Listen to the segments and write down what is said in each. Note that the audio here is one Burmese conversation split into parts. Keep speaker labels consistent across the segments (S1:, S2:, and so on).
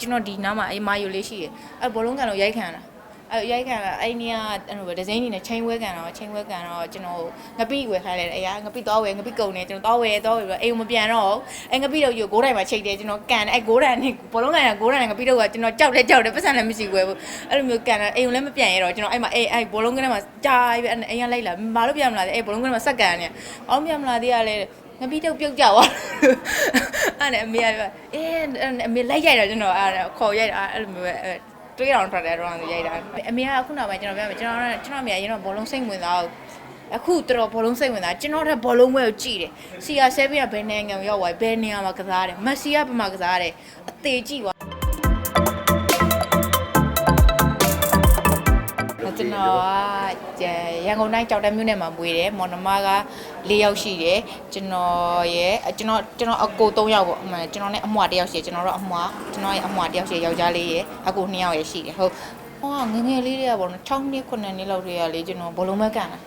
S1: ကျွန်တော်ဒီနားမှာအေးမာယိုလေးရှိတယ်အဲ့ဘောလုံးကန်လို့ရိုက်ခံတာအဲ့ရိုက်ခံတာအဲ့နေကအဲ့လိုပဲဒီဇိုင်းနေနဲ့ချိန်ဝဲကန်တော့ချိန်ဝဲကန်တော့ကျွန်တော်ငပိဝယ်ခိုင်းလိုက်တယ်အရာငပိသွားဝယ်ငပိကုန်နေကျွန်တော်သွားဝယ်သွားဝယ်ပြီးတော့အိမ်မပြန်တော့အဲ့ငပိတော့ယူဂိုးတိုင်မှာချိန်တယ်ကျွန်တော်ကန်တယ်အဲ့ဂိုးတိုင်နဲ့ဘောလုံးကန်ကဂိုးတိုင်နဲ့ငပိတော့ကကျွန်တော်ကြောက်တယ်ကြောက်တယ်ပတ်စံလည်းမရှိဘူးဘူးအဲ့လိုမျိုးကန်တယ်အိမ်လည်းမပြန်ရတော့ကျွန်တော်အဲ့မှာအဲ့အဲ့ဘောလုံးကန်ထဲမှာကြာပြီအိမ်ကလိုက်လာမလို့ပြန်မလာသေးအဲ့ဘောလုံးကန်ထဲမှာစက်ကန်နေအောင်ပြန်မလာသေးရလေ ငပိတော့ပြုတ်ကြသွားအဲ့နဲ့အမေကပြောအေးအမေလိုက်ရိုက်တော့ကျွန်တော်အဲ့ခေါ်ရိုက်တာအဲ့လိုမျိုးပဲတွေးတော်ထွက်တယ်တော့ရိုက်တာအမေကအခုနောက်ပိုင်းကျွန်တော်ပြောမယ်ကျွန်တော်ကျွန်တော်အမေကရင်တော့ဘောလုံးစိတ်ဝင်သွားအခုတော်တော်ဘောလုံးစိတ်ဝင်တာကျွန်တော်တဲ့ဘောလုံးပွဲကိုကြည့်တယ်စီယာဆဲဘီကဘယ်နိုင်ငံရောက်သွားဘယ်နေရာမှာကစားတယ်မက်ဆီကဘယ်မှာကစားတယ်အသေးကြည့်သွား ကျွန်တော်ကရန်ကုန်တိုင်းကြောက်တန်းမြို့နယ်မှာမွေးတယ်မော်နမက၄ယောက်ရှိတယ်ကျွန်တော်ရဲ့ကျွန်တော်ကျွန်တော်အကို၃ယောက်ပေါ့အမှန်ကျွန်တော်နဲ့အမွာတစ်ယောက်ရှိတယ်ကျွန်တော်တော့အမွာကျွန်တော်ရဲ့အမွာတစ်ယောက်ရှိတယ်ယောက်ျားလေးရဲ့အကို၂ယောက်ရဲ့ရှိတယ်ဟုတ်ဟောငငယ်လေးတွေကပေါ့နော်6နှစ်9နှစ်လောက်တွေကလေကျွန်တော်ဘလုံးမကန်တာ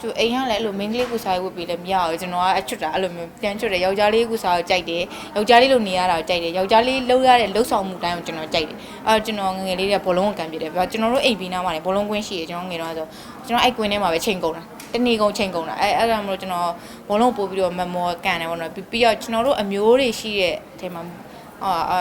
S1: သူအိမ်ကလည်းအဲ့လိုမင်းကလေးကူစားဝတ်ပြီးလည်းမရဘူးကျွန်တော်ကအချွတ်တာအဲ့လိုမျိုးပြန်ချွတ်တယ်ယောက်ျားလေးကူစားကိုကြိုက်တယ်ယောက်ျားလေးလိုနေရတာကိုကြိုက်တယ်ယောက်ျားလေးလှုပ်ရတဲ့လှုပ်ဆောင်မှုတိုင်းကိုကျွန်တော်ကြိုက်တယ်အဲကျွန်တော်ငငယ်လေးတွေကဘလုံးကိုကန်ပြတယ်ပြကျွန်တော်တို့အိမ်ပြီးနားမှာလည်းဘလုံးကွင်းရှိတယ်ကျွန်တော်ငယ်တော့ဆိုကျွန်တော်အဲ့ကွင်းထဲမှာပဲချိန်ကုန်တာတနေ့ကုန်ချိန်ကုန်တာအဲအဲ့ဒါမလို့ကျွန်တော်ဘလုံးပို့ပြီးတော့မမောကန်တယ်ပေါ့နော်ပြီးတော့ကျွန်တော်တို့အမျိုးတွေရှိတဲ့အချိန်မှာအာအာ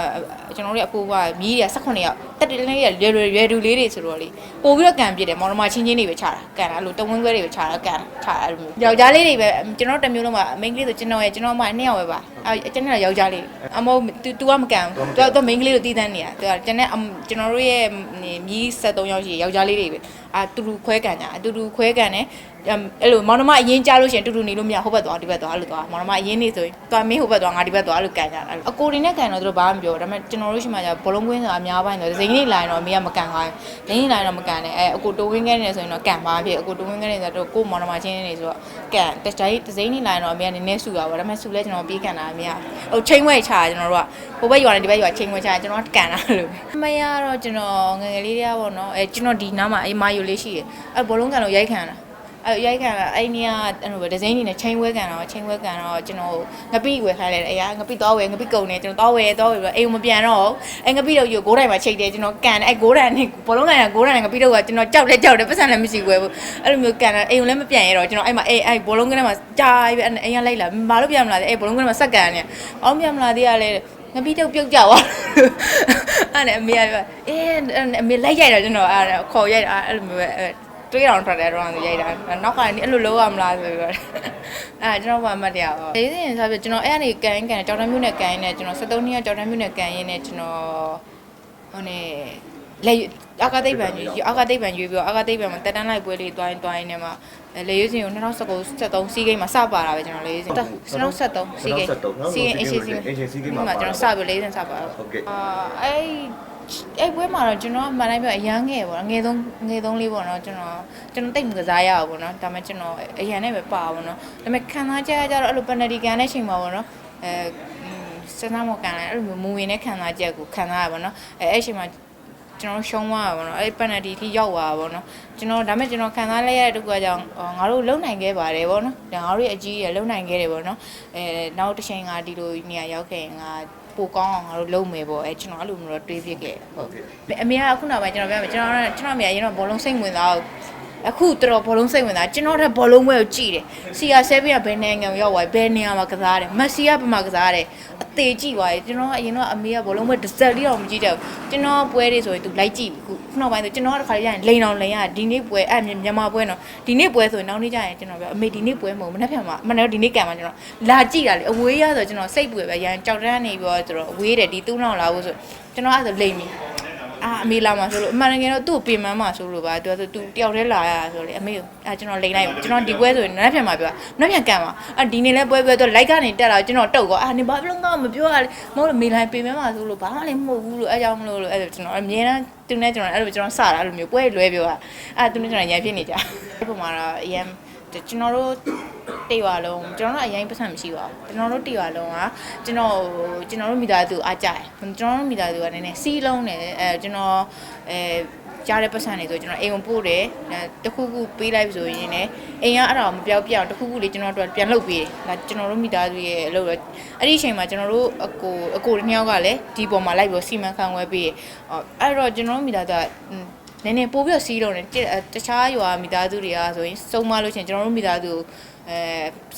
S1: ကျွန်တော်တို့အဖိုးကမြီးတွေက18ရောက်တ က်တယ်လေးရရွယ်ရွယ်တူလေးတွေဆိုတော့လေပို့ပြီးတော့ကန်ပြစ်တယ်မော်ဒမာချင်းချင်းတွေပဲခြာတာကန်တာအဲ့လိုတဝင်းခွဲတွေပဲခြာတာကန်ခြာအဲ့လိုမျိုးယောက်ျားလေးတွေပဲကျွန်တော်တစ်မျိုးလုံးမှာမိန်းကလေးဆိုကျွန်တော်ရဲ့ကျွန်တော်မှနှစ်ယောက်ပဲပါအဲကျွန်တော်ယောက်ျားလေးအမော तू तू ကမကန်ဘူး तू ကမိန်းကလေးကိုတီးတန်းနေတာ तू ကကျွန်တော်ကျွန်တော်တို့ရဲ့မြီး73ယောက်ရှိယောက်ျားလေးတွေပဲအာတူတူခွဲကန်ကြအတူတူခွဲကန်တယ်အဲ့လိုမောင်နှမအရင်ကြားလို့ရှိရင်တူတူနေလို့မရဟိုဘက်သွားဒီဘက်သွားအဲ့လိုသွားမောင်နှမအရင်နေဆိုရင်သွားမင်းဟိုဘက်သွားငါဒီဘက်သွားအဲ့လိုကန်ကြတာအကိုတွေနဲ့ကန်တော့သူတို့ဘာမှမပြောဒါပေမဲ့ကျွန်တော်တို့ရှိမှကျဘလုံးကွင်းဆိုတာအများပိုင်းဆိုဇိန်း နေလာရင်တော့အမေကမကန်ခိုင်းဇိန်းနေလာရင်တော့မကန်နဲ့အဲအကိုတိုးဝင်းခဲ့နေဆိုရင်တော့ကန်ပါဖြစ်အကိုတိုးဝင်းခဲ့နေဆိုတော့ကိုမောင်နှမချင်းနေဆိုတော့ကန်တက်တိုင်းဇိန်းနေလာရင်တော့အမေကနည်းနည်းဆူတာပေါ့ဒါပေမဲ့ဆူလဲကျွန်တော်ပြေးကန်တာအမေကဟိုချိန်ဝဲချာကျွန်တော်တို့ကဟိုဘက်ရွာနဲ့ဒီဘက်ရွာချိန်ဝဲချာကျွန်တော်ကန်တာလို့မရတော့ကျွန်တော်ငငယ်လေးတွေကပေါ့နော်အဲကျွန်တော်ဒီနားမှာအေးမာယိုလေးရှိတယ်အဲဘောလုံးကန်လို့ရိုက်ခံတာ အဲ့ရိုက်ခံတာအဲ့နေကအဲ့လိုပဲဒီဇိုင်းနေနဲ့ချိန်ဝဲကန်တော့ချိန်ဝဲကန်တော့ကျွန်တော်ငပိဝယ်ခိုင်းလိုက်တယ်အရာငပိသွားဝယ်ငပိကုန်နေကျွန်တော်သွားဝယ်သွားဝယ်ပြီးတော့အိမ်မပြန်တော့အဲ့ငပိတော့ယူဂိုးတိုင်မှာချိန်တယ်ကျွန်တော်ကန်တယ်အဲ့ဂိုးတိုင်နဲ့ဘောလုံးကန်ကဂိုးတိုင်နဲ့ငပိတော့ကကျွန်တော်ကြောက်တယ်ကြောက်တယ်ပတ်စံလည်းမရှိဘူးဘူးအဲ့လိုမျိုးကန်တယ်အိမ်လည်းမပြန်ရတော့ကျွန်တော်အဲ့မှာအဲ့အဲ့ဘောလုံးကန်ထဲမှာကြာပြီအိမ်ကလိုက်လာမလို့ပြန်မလာသေးအဲ့ဘောလုံးကန်ထဲမှာစက်ကန်နေအောင်ပြန်မလာသေးရလေငပိတော့ပြုတ်ကြသွားအဲ့နဲ့အမေကပြောအေးအမေလိုက်ရိုက်တော့ကျွန်တော်အဲ့ခေါ်ရိုက်တာအဲ့လိုမျိုး ပဲတွေးတော်ထွက်တယ်တော့ရိုက်တာနောက်ကနေအဲ့လိုလုံးရမလားဆိုပြီးတော့အဲကျွန်တော်ဘာမှမတရားပါဘူးဒီစဉ်စားပြကျွန်တော်အဲ့ကနေကန်ကန်ကြောင်တန်းမျိုးနဲ့ကန်ရင်းနဲ့ကျွန်တော်73နှစ်ကြောင်တန်းမျိုးနဲ့ကန်ရင်းနဲ့ကျွန်တော်ဟိုနေလေအာကသိပ္ပံကြီးအာကသိပ္ပံရွေးပြီးတော့အာကသိပ္ပံမှာတက်တန်းလိုက်ပွဲလေးတွိုင်းတွိုင်းနေမှာလေရွေးစင်ကို2019 73စီးကိန်းမှာစပါတာပဲကျွန်တော်လေရွေးစင်2073စီးကိန်းစီးကိန်းအရှိစီး
S2: အရှင်စီးကိန်း
S1: မှာ
S2: မှာ
S1: ကျွန်တော်စပြီးလေရွေးစင်စပါတော့
S2: ဟုတ်ကဲ့
S1: အာအဲ့ အဲ့ပွဲမှာတော့ကျွန်တော်မှန်တိုင်းပြောအရန်ငယ်ပေါ့နော်ငယ်ဆုံးငယ်ဆုံးလေးပေါ့နော်ကျွန်တော်ကျွန်တော်တိတ်မကစားရဘူးပေါ့နော်ဒါပေမဲ့ကျွန်တော်အရန်နဲ့ပဲပါပေါ့နော်ဒါပေမဲ့ခံစားချက်ကြတော့အဲ့လိုပန်နတီကန်တဲ့ချိန်မှာပေါ့နော်အဲစနာမကန်လည်းအဲ့လိုမျိုးမူဝင်တဲ့ခံစားချက်ကိုခံစားရပါတော့အဲအဲ့ချိန်မှာကျွန်တော်ရှုံးသွားတာပေါ့နော်အဲ့ပန်နတီထိရောက်သွားတာပေါ့နော်ကျွန်တော်ဒါပေမဲ့ကျွန်တော်ခံစားလိုက်ရတဲ့တကူကကြောင့်ငါတို့လုံနိုင်ခဲ့ပါတယ်ပေါ့နော်ဒါငါတို့ရဲ့အကြီးကြီးလုံနိုင်ခဲ့တယ်ပေါ့နော်အဲနောက်တစ်ချိန်ကဒီလိုနေရာရောက်ခဲ့ရင်ငါ ပိုကောင်းအောင်ငါတို့လုပ်မယ်ပေါ့အဲကျွန်တော်အဲ့လိုမျိုးတော့တွေးပြခဲ့ဟုတ်အမေကအခုနောက်ပိုင်းကျွန်တော်ပြောမယ်ကျွန်တော်ကျွန်တော်အမေကရင်တော့ဘောလုံးစိတ်ဝင်သား အခုတော်တော်ဘောလုံးစိတ်ဝင်သားကျွန်တော်တဲ့ဘောလုံးပွဲကိုကြည့်တယ်စီယာဆဲဘီကဘယ်နိုင်ငံရောက်သွားဘယ်နေရာမှာကစားတယ်မက်ဆီကဘယ်မှာကစားတယ်အသေးကြည့်သွားတယ်ကျွန်တော်ကအရင်တော့အမေကဘောလုံးပွဲတစ်စက်လေးတော့မကြည့်တော့ကျွန်တော်ပွဲတွေဆိုရင်သူလိုက်ကြည့်ခုနောက်ပိုင်းဆိုကျွန်တော်ကတစ်ခါလေးကျရင်လိန်အောင်လိန်ရဒီနေ့ပွဲအဲ့မြန်မာပွဲနော်ဒီနေ့ပွဲဆိုရင်နောက်နေ့ကျရင်ကျွန်တော်ပြောအမေဒီနေ့ပွဲမဟုတ်မနေ့ဖြန်မှာမနေ့ဒီနေ့ကံမှာကျွန်တော်လာကြည့်တာလေအဝေးရဆိုကျွန်တော်စိတ်ပူပဲရန်ကြောက်တန်းနေပြီးတော့ဆိုတော့အဝေးတယ်ဒီတူးနောက်လာဖို့ဆိုကျွန်တော်အဲ့ဆိုလိန်ပြီ အာအမေလာမှာဆိုလို့အမှန်တကယ်တော့သူ့ကိုပြင်ပန်းမှာဆိုလို့ပါသူကဆိုသူတယောက်တည်းလာရတာဆိုလေအမေအာကျွန်တော်လိန်လိုက်ကျွန်တော်ဒီပွဲဆိုရင်နက်ဖြန်မှာပြောနက်ဖြန်ကံမှာအာဒီနေ့လဲပွဲပွဲတော့လိုက်ကနေတက်လာကျွန်တော်တုတ်ကောအာနေဘာလို့ငါမပြောရလဲမဟုတ်လို့မေလိုင်းပြင်ပန်းမှာဆိုလို့ဘာမှလည်းမဟုတ်ဘူးလို့အဲကြောင့်မလို့လို့အဲကျွန်တော်အမြဲတမ်းသူနဲ့ကျွန်တော်အဲ့လိုကျွန်တော်စတာအဲ့လိုမျိုးပွဲလွဲပြောတာအဲသူနဲ့ကျွန်တော်ရန်ဖြစ်နေကြအဲ့ပုံမှာတော့အရင်ကျွန်တော်တို့ တေရွာလုံးကျွန်တော်တို့အရင်ပတ်စံမရှိပါဘူးကျွန်တော်တို့တေရွာလုံးကကျွန်တော်ကျွန်တော်တို့မိသားစုအားကြတယ်ကျွန်တော်တို့မိသားစုကနည်းနည်းစီးလုံးတယ်အဲကျွန်တော်အဲကြားတဲ့ပတ်စံတွေဆိုကျွန်တော်အိမ်ကိုပို့တယ်အဲတစ်ခုခုပေးလိုက်ဆိုရင်လည်းအိမ်ကအဲ့ဒါကိုမပြောက်ပြအောင်တစ်ခုခုလေးကျွန်တော်တို့ပြန်လုပ်ပေးတယ်ဒါကျွန်တော်တို့မိသားစုရဲ့အလုပ်တော့အဲ့ဒီအချိန်မှာကျွန်တော်တို့အကိုအကိုတစ်ယောက်ကလည်းဒီပေါ်မှာလိုက်ပြီးစီမံခန့်ခွဲပေးတယ်အော်အဲ့တော့ကျွန်တော်တို့မိသားစုကอืมနည်းနည်းပို့ပြီးတော့စီးတော့တယ်တတခြားရွာမိသားစုတွေကဆိုရင်စုံမလို့ရှိရင်ကျွန်တော်တို့မိသားစုကို အဲ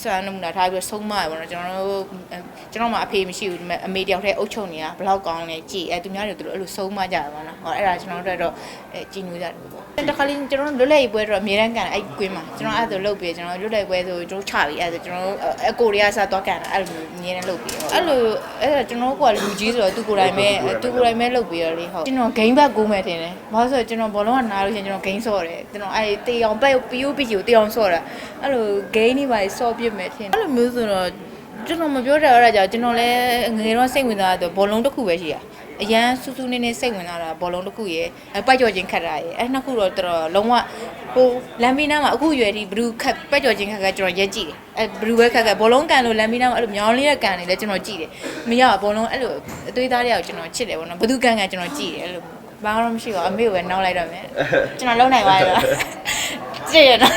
S1: စံနမူနာထားပြီးတော့ဆုံးမရပါတော့ကျွန်တော်တို့အဲကျွန်တော်မှအဖေမရှိဘူးဒီမဲ့အမေတယောက်တည်းအုပ်ချုပ်နေတာဘယ်လောက်ကောင်းလဲကြည်အဲသူများတွေသူတို့အဲ့လိုဆုံးမကြတာပါနော်ဟောအဲ့ဒါကျွန်တော်တို့တော့အဲကြည်ညိုကြတယ်ပေါ့တခါလေးကျွန်တော်တို့လွတ်လပ်ရေးပွဲတော့အများရန်ကန်အဲ့ကွင်းမှာကျွန်တော်အဲ့ဒါဆိုလုပ်ပြီးကျွန်တော်လွတ်လပ်ရေးပွဲဆိုကျွန်တော်ချပြီးအဲ့ဒါကျွန်တော်အကိုတွေကစသွားကန်တာအဲ့လိုအများရန်လုပ်ပြီးအဲ့လိုအဲ့ဒါကျွန်တော်ကလူကြီးဆိုတော့သူကိုယ်တိုင်ပဲသူကိုယ်တိုင်ပဲလုပ်ပြီးတော့လေဟုတ်ကျွန်တော်ဂိမ်းဘက်ကိုမဲ့တင်တယ်ဘာလို့ဆိုတော့ကျွန်တော်ဘောလုံးကနားလို့ရှိရင်ကျွန်တော်ဂိမ်းဆော့တယ်ကျွန်တော်အဲ့တေအောင်ပဲပီယိုပီကိုတေအောင်ဆော့တာအဲ့လိုဂိမ်းတွေပါဆော့ပြစ်မယ်ထင်အဲ့လိုမျိုးဆိုတော့ကျွန်တော်မပြောတဲ့အဲ့ဒါကြောင့်ကျွန်တော်လည်းငယ်တော့စိတ်ဝင်စားတော့ဘောလုံးတစ်ခုပဲရှိတာအရန်စူးစူးနေနေစိတ်ဝင်စားတာဘောလုံးတစ်ခုရယ်ပိုက်ကြော်ချင်းခတ်တာရယ်အဲ့နှစ်ခုတော့တော်တော်လုံးဝဟိုလမ်းမီးနားမှာအခုရွယ်ဒီဘလူးခတ်ပိုက်ကြော်ချင်းခတ်ကကျွန်တော်ရက်ကြည့်တယ်အဲ့ဘလူးပဲခတ်ခတ်ဘောလုံးကန်လို့လမ်းမီးနားမှာအဲ့လိုမြောင်းလေးတဲ့ကန်နေလဲကျွန်တော်ကြည့်တယ်မရဘောလုံးအဲ့လိုအသွေးသားတွေကိုကျွန်တော်ချစ်တယ်ဘောနော်ဘသူကန်ကန်ကျွန်တော်ကြည့်တယ်အဲ့လိုဘာမှမရှိပါဘူးအမေကိုပဲနောက်လိုက်တော့မယ်ကျွန်တော်လုံနိုင်ပါလားကြည့်ရတော့